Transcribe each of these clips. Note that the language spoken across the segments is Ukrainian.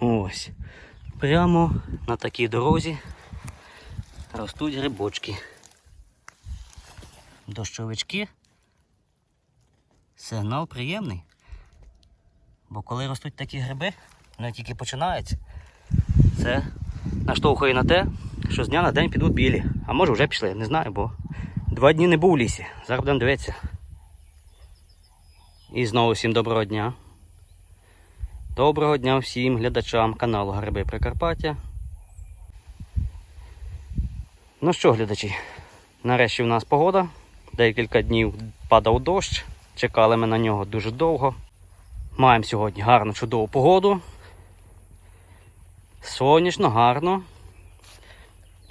Ось. Прямо на такій дорозі ростуть грибочки. Дощовички. Сигнал приємний. Бо коли ростуть такі гриби, вони тільки починаються. Це наштовхує на те, що з дня на день підуть білі. А може вже пішли, не знаю, бо два дні не був у лісі. Зараз будемо дивитися. І знову всім доброго дня. Доброго дня всім глядачам каналу Гриби Прикарпаття. Ну що, глядачі, нарешті в нас погода. Декілька днів падав дощ. Чекали ми на нього дуже довго. Маємо сьогодні гарну чудову погоду. Сонячно, гарно.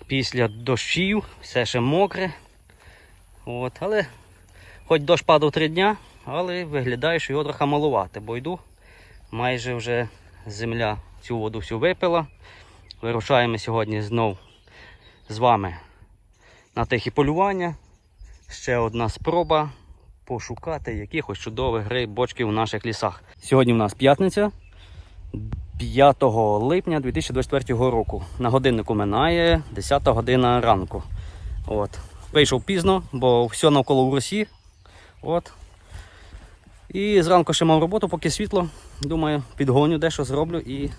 Після дощів все ще мокре. От, але хоч дощ падав три дня, але виглядає, що його трохи малувати, бо йду. Майже вже земля цю воду всю випила. Вирушаємо сьогодні знов з вами на тихі полювання. Ще одна спроба пошукати якихось чудових грибочків у наших лісах. Сьогодні в нас п'ятниця 5 липня 2024 року. На годиннику минає 10 година ранку. От. Вийшов пізно, бо все навколо в Росі. От. І зранку ще мав роботу, поки світло. Думаю, підгоню дещо зроблю і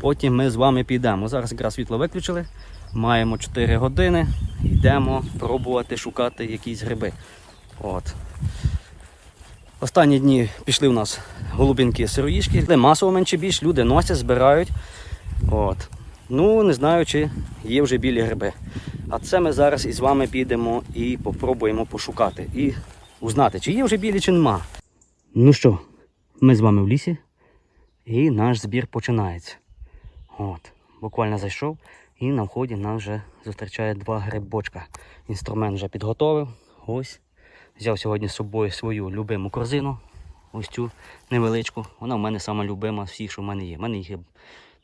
потім ми з вами підемо. Зараз якраз світло виключили. Маємо 4 години. Йдемо пробувати шукати якісь гриби. От. Останні дні пішли у нас голубінки сироїшки, масово менше більш люди носять, збирають. От. Ну, не знаю, чи є вже білі гриби. А це ми зараз із вами підемо і попробуємо пошукати. І узнати, чи є вже білі, чи нема. Ну що, ми з вами в лісі, і наш збір починається. От, буквально зайшов, і на вході нас вже зустрічає два грибочка. Інструмент вже підготовив. Ось. Взяв сьогодні з собою свою любиму корзину. Ось цю невеличку. Вона в мене сама любима з всіх, що в мене є. У мене їх є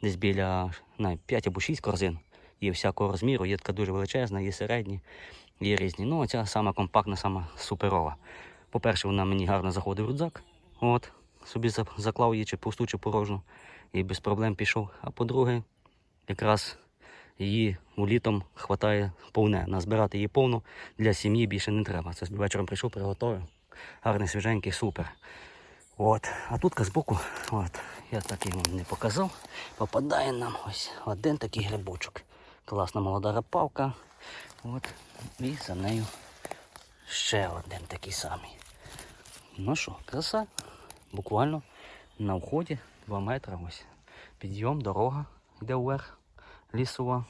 десь біля не, 5 або 6 корзин. Є всякого розміру, є така дуже величезна, є середні, є різні. Ну, ця сама компактна, сама суперова. По-перше, вона мені гарно заходить в рюкзак. От, собі заклав її чи пусту, чи порожню, і без проблем пішов. А по-друге, якраз її у літом хватає повне. Назбирати її повну для сім'ї більше не треба. Це вечором прийшов, приготував. Гарний, свіженький, супер. От. А тут збоку, от, я так вам не показав, попадає нам ось один такий грибочок. Класна молода рапавка. От. І за нею ще один такий самий. Ну що, краса. Буквально на вході 2 метри ось. Підйом, дорога йде вверх, лісова.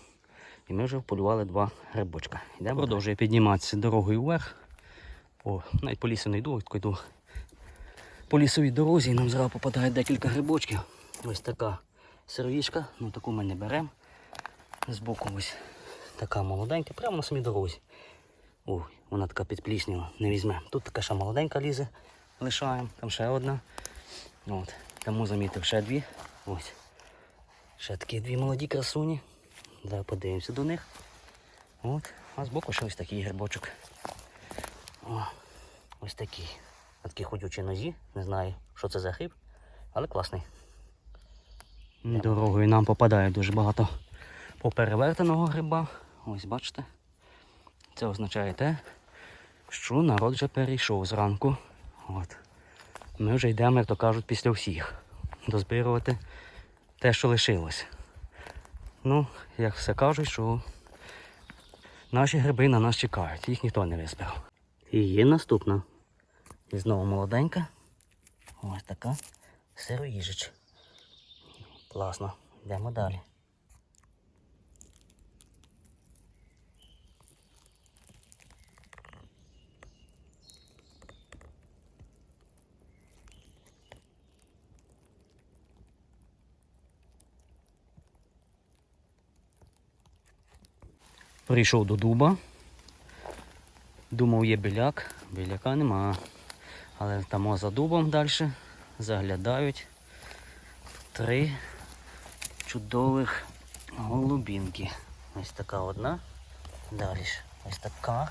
І ми вже полювали два грибочка. Йдемо. Продовжує підніматися дорогою вверх. О, навіть по лісу не йду, йду по лісовій дорозі і нам зразу попадає декілька грибочків. Ось така сировішка, ну таку ми не беремо. Збоку ось така молоденька, прямо на самій дорозі. Ой, вона така підплісніла, не візьме. Тут така ще молоденька лізе, лишаємо, там ще одна. От. Тому замітив ще дві. Ось. Ще такі дві молоді красуні. Зараз подивимося до них. От. А збоку ще ось такий грибочок. О, ось такий. На такій ходючій нозі. Не знаю, що це за гриб, але класний. Дорогою нам попадає дуже багато поперевертеного гриба. Ось бачите. Це означає те, що народ вже перейшов зранку. От. Ми вже йдемо, як то кажуть, після всіх. Дозбирувати те, що лишилось. Ну, як все кажуть, що наші гриби на нас чекають, їх ніхто не визбирав. І є наступна. І знову молоденька. Ось така сироїжич. Класно. Йдемо далі. Прийшов до дуба. Думав, є біляк, біляка нема. Але там за дубом далі заглядають три чудових голубінки. Ось така одна. Далі ось така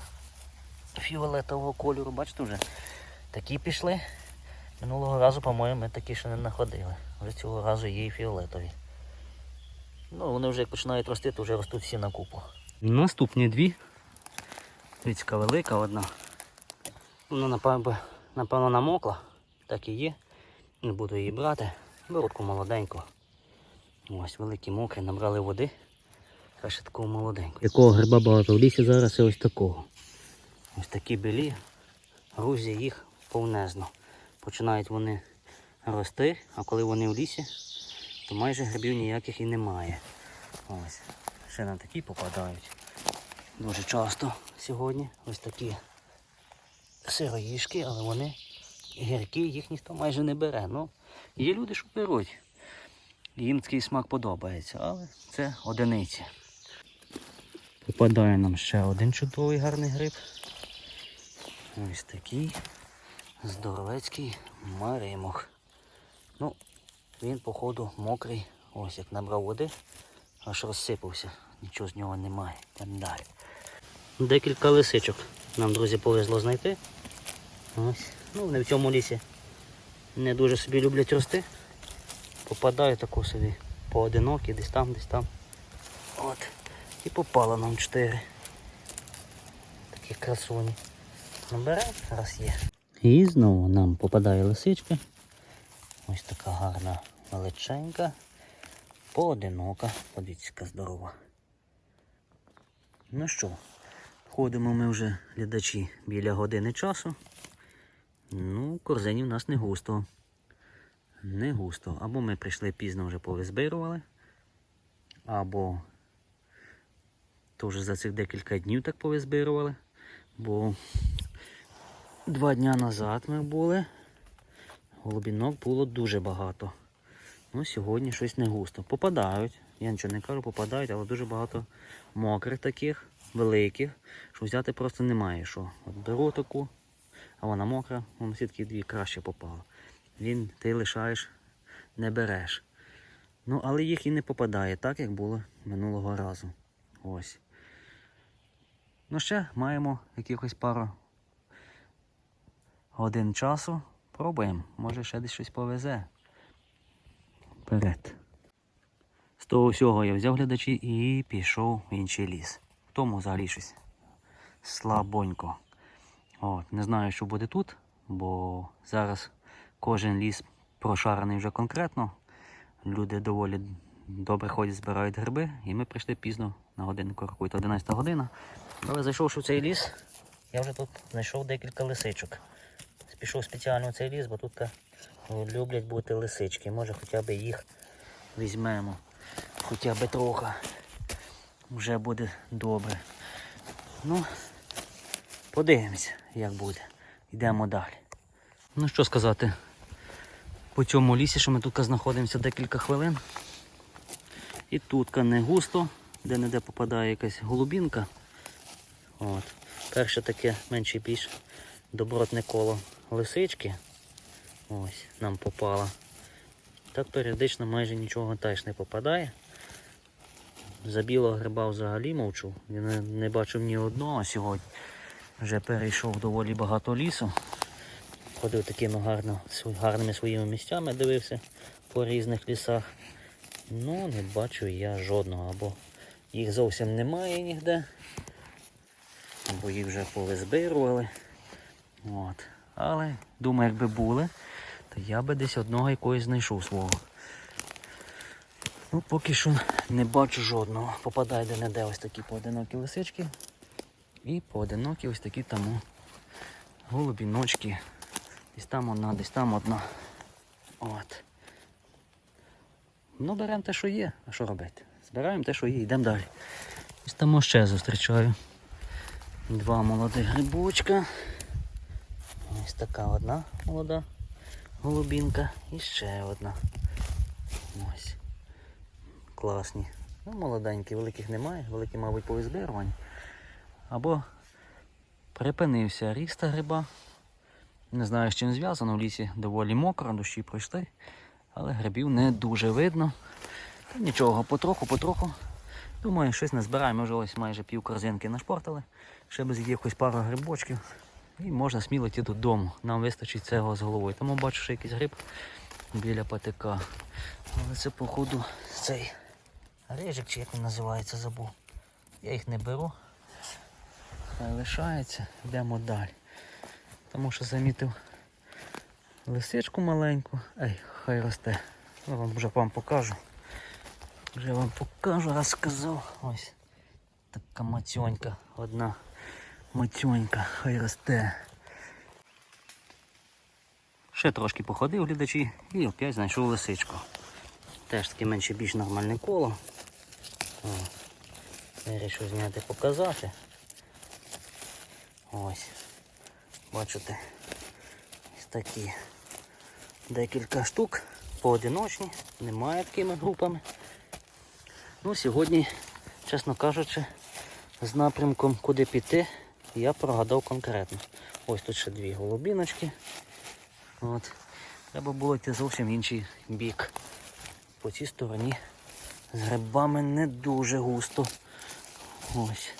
фіолетового кольору. Бачите вже? Такі пішли. Минулого разу, по-моєму, ми такі ще не знаходили. Вже цього разу є і фіолетові. Ну, вони вже як починають рости, то вже ростуть всі на купу. Наступні дві. Тріцька велика одна. Вона напевно, напевно намокла. Так і є. Не буду її брати. Беру молоденьку. Ось великі мокрі, набрали води. Краще такого молоденького. Якого гриба багато в лісі зараз і ось такого. Ось такі білі. Грузі їх повнезно. Починають вони рости, а коли вони в лісі, то майже грибів ніяких і немає. Ось. Ще на такі попадають. Дуже часто сьогодні. Ось такі сироїшки, але вони гіркі, їх ніхто майже не бере. Ну, є люди, що беруть. Їм такий смак подобається, але це одиниці. Попадає нам ще один чудовий гарний гриб. Ось такий здоровецький маримох. Ну, він, походу, мокрий. Ось як набрав води, аж розсипався. Нічого з нього немає. Там далі. Декілька лисичок нам, друзі, повезло знайти. Ось. Ну, вони в цьому лісі не дуже собі люблять рости. Попадають таку собі поодинокі, десь там, десь там. От. І попало нам чотири. Такі красуні. Наберемо, раз є. І знову нам попадає лисичка. Ось така гарна величенька, поодинока. Подивіться, яка здорова. Ну що, ходимо ми вже глядачі біля години часу. Ну, корзинів у нас не густо. Не густо. Або ми прийшли пізно вже повизбирували, або теж за цих декілька днів так повизбирували. Бо два дня назад ми були, голубінок було дуже багато. Ну, сьогодні щось не густо. Попадають, я нічого не кажу, попадають, але дуже багато мокрих таких, великих, що взяти просто немає що. От беру таку, а вона мокра, вона все-таки дві краще попала. Він ти лишаєш, не береш. Ну, але їх і не попадає, так як було минулого разу. Ось. Ну ще маємо якихось пару годин часу. Пробуємо. Може ще десь щось повезе. Вперед. З того всього я взяв глядачі і пішов в інший ліс. В тому взагалі щось слабонько. От, не знаю, що буде тут, бо зараз кожен ліс прошарений вже конкретно. Люди доволі добре ходять, збирають гриби, і ми прийшли пізно на годинку рахуйте, 11 година. Але зайшовши в цей ліс, я вже тут знайшов декілька лисичок. Пішов спеціально в цей ліс, бо тут люблять бути лисички. Може хоча б їх візьмемо. Хоча б трохи. Вже буде добре. Ну, подивимося, як буде. Йдемо далі. Ну що сказати, по цьому лісі, що ми тут знаходимося декілька хвилин. І тут не густо, де-не-де попадає якась голубінка. От. Перше таке менше більш добротне коло лисички. Ось, нам попало. Так періодично майже нічого теж не попадає. За білого гриба взагалі мовчу. Я не, не бачив ні одного сьогодні. Вже перейшов доволі багато лісу. Ходив такими гарно, гарними своїми місцями, дивився по різних лісах. Ну, не бачу я жодного, або їх зовсім немає ніде, або їх вже повизбирували. От. Але думаю, якби були, то я би десь одного якогось знайшов свого. Ну, поки що не бачу жодного. Попадає де-не-де ось такі поодинокі лисички. І поодинокі ось такі там голубіночки. Десь там одна, десь там одна. От. Ну, беремо те, що є, а що робити? Збираємо те, що є, йдемо далі. Ось там ще зустрічаю. Два молодих грибочка. Ось така одна молода голубінка і ще одна. Ось. Класні. Ну, молоденькі, великих немає, великі, мабуть, повизбирувані. Або припинився ріст гриба. Не знаю, з чим зв'язано, в лісі доволі мокро, дощі пройшли, але грибів не дуже видно. Та нічого, потроху, потроху. Думаю, щось не збираємо, вже ось майже пів корзинки нашпортили. Ще без якихось пару грибочків. І можна сміло йти додому. Нам вистачить цього з головою. Тому бачу, що якийсь гриб біля патика. Але це, походу, цей Рижик чи як він називається, забув. Я їх не беру. Хай лишається, йдемо далі. Тому що замітив лисичку маленьку. Ей, хай росте. Я вам вже вам покажу. Вже вам покажу, раз сказав. Ось така мацьонька, одна мацьонька, хай росте. Ще трошки походив глядачі і опять знайшов лисичку. Теж таке менше більш нормальне коло. О, Вирішив зняти показати. Ось. Бачите, ось такі декілька штук поодиночні, немає такими групами. Ну, сьогодні, чесно кажучи, з напрямком, куди піти, я прогадав конкретно. Ось тут ще дві голубіночки. От. Треба було йти зовсім інший бік. По цій стороні з грибами не дуже густо. Ось.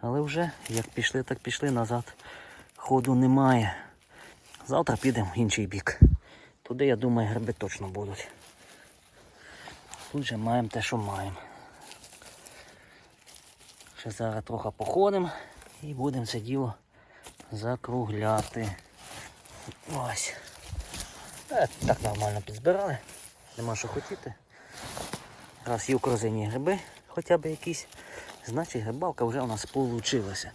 Але вже як пішли, так пішли назад. Ходу немає. Завтра підемо в інший бік. Туди, я думаю, гриби точно будуть. Тут же маємо те, що маємо. Ще зараз трохи походимо і будемо це діло закругляти. Ось. Е, так нормально підзбирали. Нема що хотіти. Раз є в корзині гриби, хоча б якісь, значить грибалка вже у нас получилася.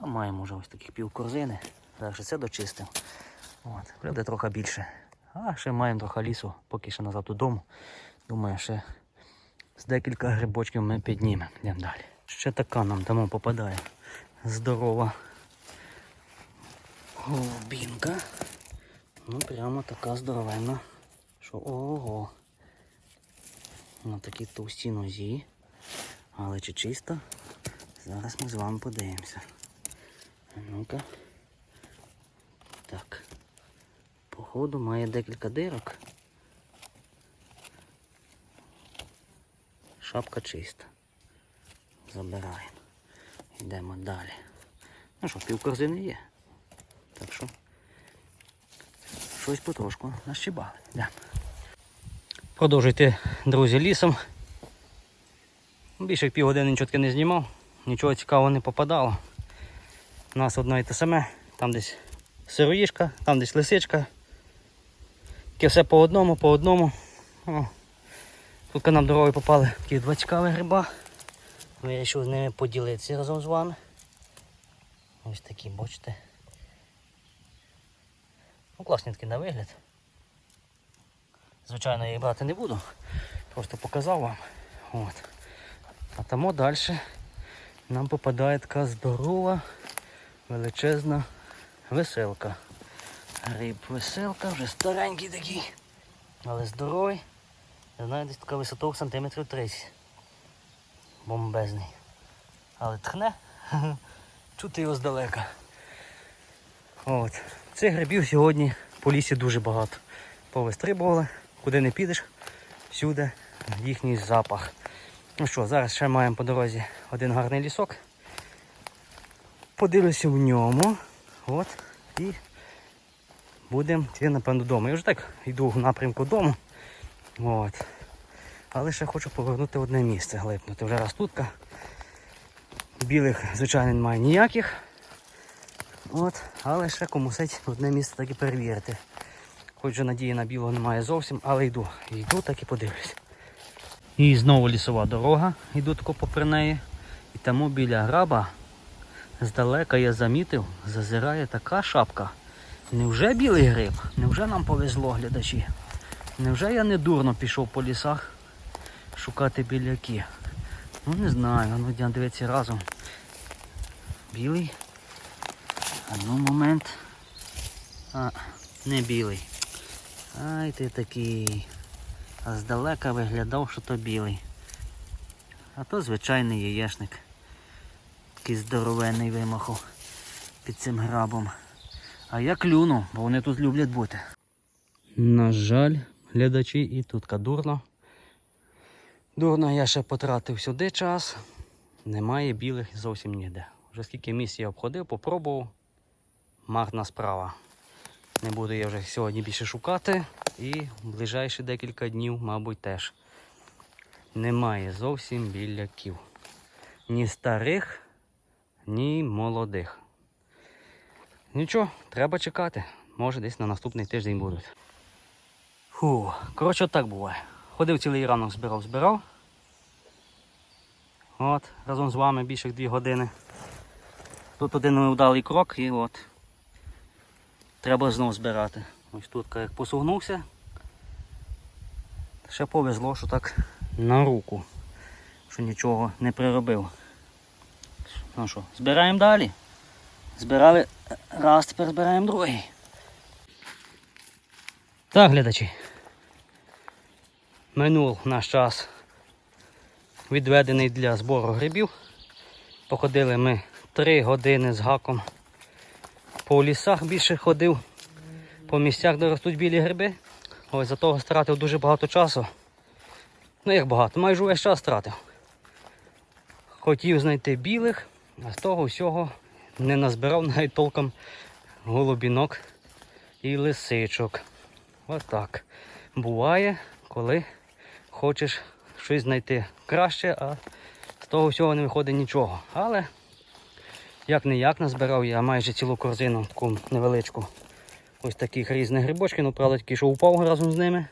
А маємо вже ось таких пів корзини. Зараз це дочистив. От, буде трохи більше. А ще маємо трохи лісу, поки ще назад додому. Думаю, ще з декілька грибочків ми піднімемо. Йдемо далі. Ще така нам тому попадає. Здорова голубінка. Ну прямо така здоровенна. Що ого. На такій товстій нозі. Але чи чисто? Зараз ми з вами подивимося. Ну-ка. Так. Походу має декілька дирок. Шапка чиста. Забираємо. Йдемо далі. Ну що, пів корзини є. Так що щось потрошку нащибали. Йдемо. Продовжуйте, друзі, лісом. Більше як півгодини нічого не знімав, нічого цікавого не попадало. У нас одно і те саме, там десь сироїшка, там десь лисичка. Таке все по одному, по одному. О, тут нам дорогою попали такі два цікаві гриба. Вирішив з ними поділитися разом з вами. Ось такі, бачите. Ну, класні такі на вигляд. Звичайно, я їх брати не буду. Просто показав вам. От. А тому далі нам попадає така здорова, величезна веселка. Гриб веселка, вже старенький такий, але здоровий. Я знаю, десь така висота сантиметрів 30. Бомбезний. Але тхне, чути його здалека. От. Цих грибів сьогодні по лісі дуже багато. Повистрибували, куди не підеш, всюди їхній запах. Ну що, зараз ще маємо по дорозі один гарний лісок. Подивлюся в ньому. От. І будемо йти, напевно, додому. Я вже так йду в напрямку дому. От. Але ще хочу повернути одне місце, глипнути. Вже растутка. Білих, звичайно, немає ніяких. От, але ще комусить одне місце так і перевірити. Хоч же надії на білого немає зовсім, але йду. Йду так і подивлюсь. І знову лісова дорога, йду тако попри неї. І тому біля граба здалека я замітив, зазирає така шапка. Невже білий гриб? Невже нам повезло, глядачі? Невже я не дурно пішов по лісах шукати біляки? Ну не знаю, ну йдемо дивитися разом. Білий. А ну момент. А, не білий. Ай ти такий. А здалека виглядав, що то білий. А то звичайний яєшник. Такий здоровенний вимахав під цим грабом. А я клюну, бо вони тут люблять бути. На жаль, глядачі, і тут дурно. Дурно я ще потратив сюди час. Немає білих зовсім ніде. Вже скільки місць я обходив, попробував. Марна справа. Не буду я вже сьогодні більше шукати і в ближайші декілька днів, мабуть, теж. немає зовсім біляків. Ні старих, ні молодих. Нічого, треба чекати. Може десь на наступний тиждень будуть. Фу, коротше, так буває. Ходив цілий ранок, збирав, збирав. От, разом з вами більше як дві години. Тут один невдалий крок і от. Треба знов збирати. Ось тут як посугнувся. Ще повезло, що так на руку, що нічого не приробив. Ну що, збираємо далі. Збирали раз, тепер збираємо другий. Так, глядачі. Минув наш час відведений для збору грибів. Походили ми 3 години з гаком. По лісах більше ходив, по місцях, де ростуть білі гриби. Ось за того стратив дуже багато часу. Ну як багато, майже увесь час стратив. Хотів знайти білих, а з того всього не назбирав навіть толком голубінок і лисичок. Отак. Буває, коли хочеш щось знайти краще, а з того всього не виходить нічого. Але як не як назбирав я майже цілу корзину, таку невеличку. Ось таких різних грибочків, ну правда такий, що упав разом з ними.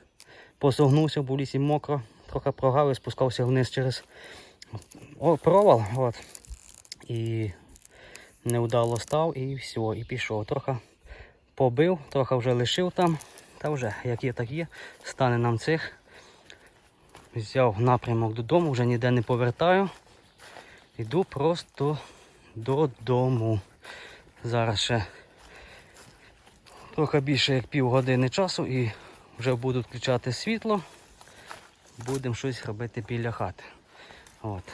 Посогнувся, бо лісі мокро, трохи прогав і спускався вниз через провал. От. І невдало став і все, і пішов. Трохи побив, трохи вже лишив там. Та вже, як є, так є. Стане нам цих. Взяв напрямок додому, вже ніде не повертаю. Йду просто додому. Зараз ще трохи більше як півгодини часу і вже буду включати світло. Будемо щось робити біля хати. От.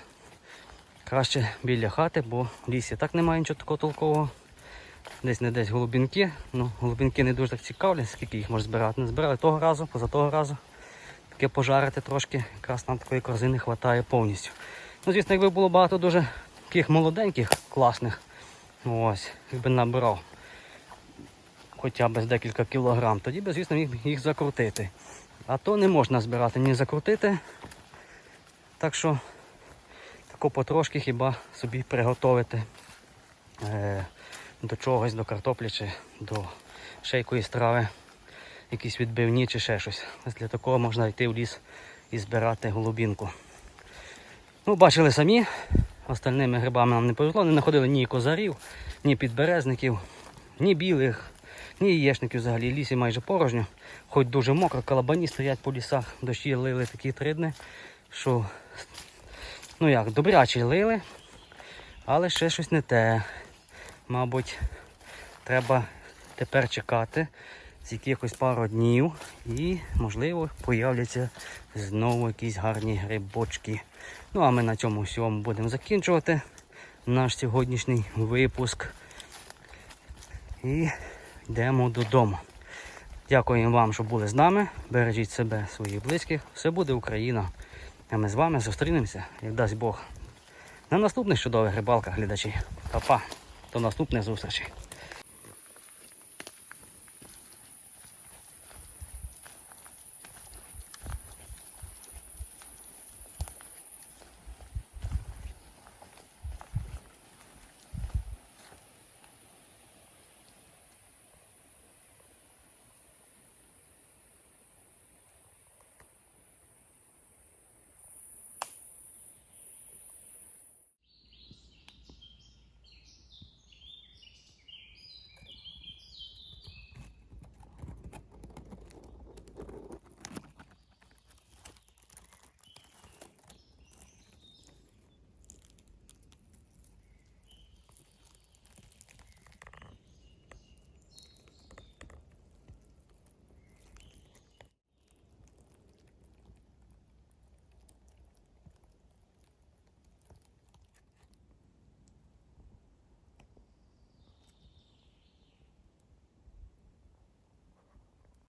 Краще біля хати, бо в лісі так немає нічого такого толкового. Десь не десь голубінки. Ну, голубінки не дуже так цікавлять, скільки їх можна збирати. Не збирали того разу, поза того разу. Таке пожарити трошки, якраз нам такої корзини вистачає повністю. Ну, звісно, якби було багато дуже таких молоденьких, класних, ось, якби набирав хоча б декілька кілограм, тоді би, звісно, міг їх закрутити. А то не можна збирати ні закрутити. Так що тако потрошки хіба собі приготувати е, до чогось, до картоплі чи до ще якоїсь страви, якісь відбивні чи ще щось. Ось для такого можна йти в ліс і збирати голубінку. Ну, бачили самі, остальними грибами нам не повезло, не знаходили ні козарів, ні підберезників, ні білих, ні яєчників взагалі. Лісі майже порожньо, хоч дуже мокро, калабані стоять по лісах, дощі лили такі три дні, що ну як, добряче лили, але ще щось не те. Мабуть, треба тепер чекати з якихось пару днів і, можливо, появляться знову якісь гарні грибочки. Ну а ми на цьому всьому будемо закінчувати наш сьогоднішній випуск. І йдемо додому. Дякуємо вам, що були з нами. Бережіть себе, своїх близьких. Все буде Україна. А ми з вами зустрінемося, як дасть Бог, на наступних чудових рибалках, глядачі. Па-па. До наступних зустрічей.